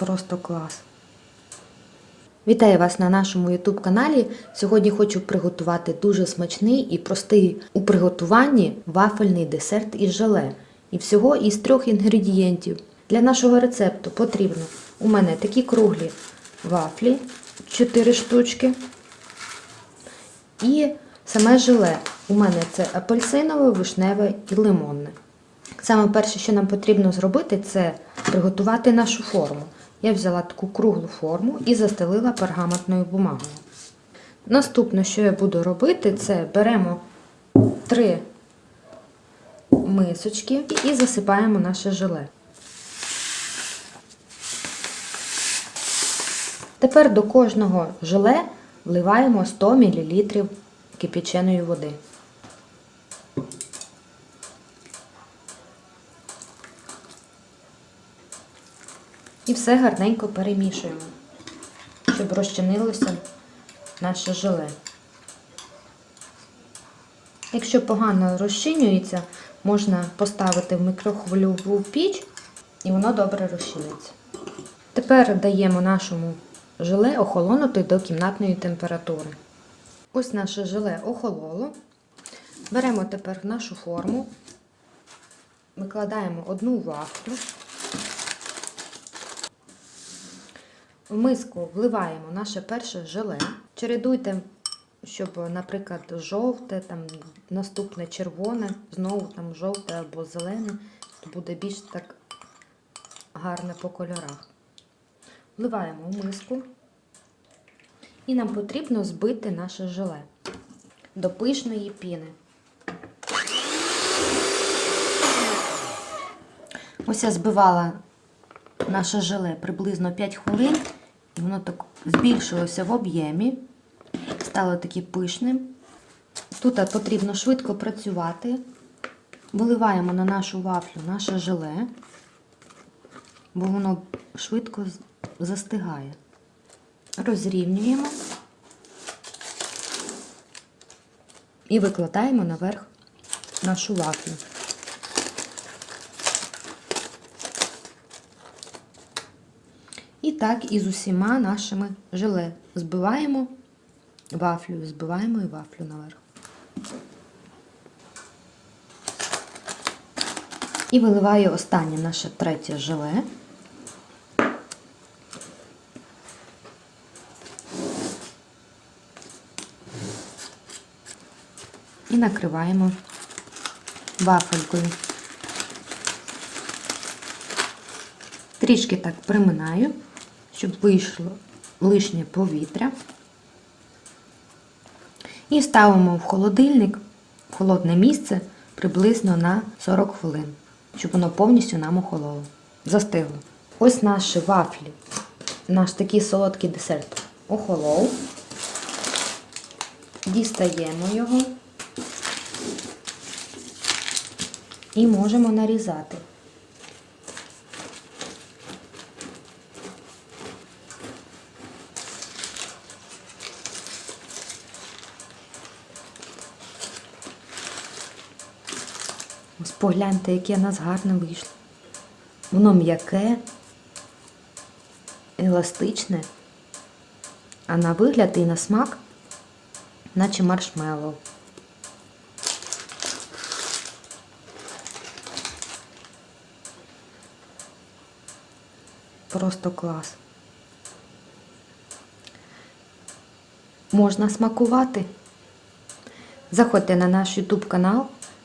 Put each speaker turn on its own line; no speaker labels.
Просто клас. Вітаю вас на нашому YouTube каналі. Сьогодні хочу приготувати дуже смачний і простий у приготуванні вафельний десерт із желе. І всього із трьох інгредієнтів. Для нашого рецепту потрібно у мене такі круглі вафлі 4 штучки. І саме желе. У мене це апельсинове, вишневе і лимонне. Саме перше, що нам потрібно зробити, це приготувати нашу форму. Я взяла таку круглу форму і застелила пергаментною бумагою. Наступне, що я буду робити, це беремо три мисочки і засипаємо наше желе. Тепер до кожного желе вливаємо 100 мл кипяченої води. І все гарненько перемішуємо, щоб розчинилося наше желе. Якщо погано розчинюється, можна поставити в мікрохвильову піч і воно добре розчиниться. Тепер даємо нашому желе охолонути до кімнатної температури. Ось наше желе охололо. Беремо тепер нашу форму, викладаємо одну вафлю. В миску вливаємо наше перше желе. Чередуйте, щоб, наприклад, жовте, там, наступне червоне, знову там жовте або зелене, то буде більш так гарне по кольорах. Вливаємо в миску. І нам потрібно збити наше желе до пишної піни. Ось я збивала наше желе приблизно 5 хвилин, воно так збільшилося в об'ємі, стало таке пишним. Тут потрібно швидко працювати. Виливаємо на нашу вафлю наше желе, бо воно швидко застигає. Розрівнюємо і викладаємо наверх нашу вафлю. Так і з усіма нашими желе. Збиваємо вафлю, збиваємо і вафлю наверх. І виливаю останнє наше третє желе. І накриваємо вафелькою. Трішки так приминаю, щоб вийшло лишнє повітря. І ставимо в холодильник, в холодне місце приблизно на 40 хвилин, щоб воно повністю нам охололо. Застигло. Ось наші вафлі, наш такий солодкий десерт охолов. Дістаємо його і можемо нарізати. Ось погляньте, яке в нас гарне вийшло. Воно м'яке, еластичне, а на вигляд і на смак, наче маршмеллоу. Просто клас. Можна смакувати. Заходьте на наш YouTube канал,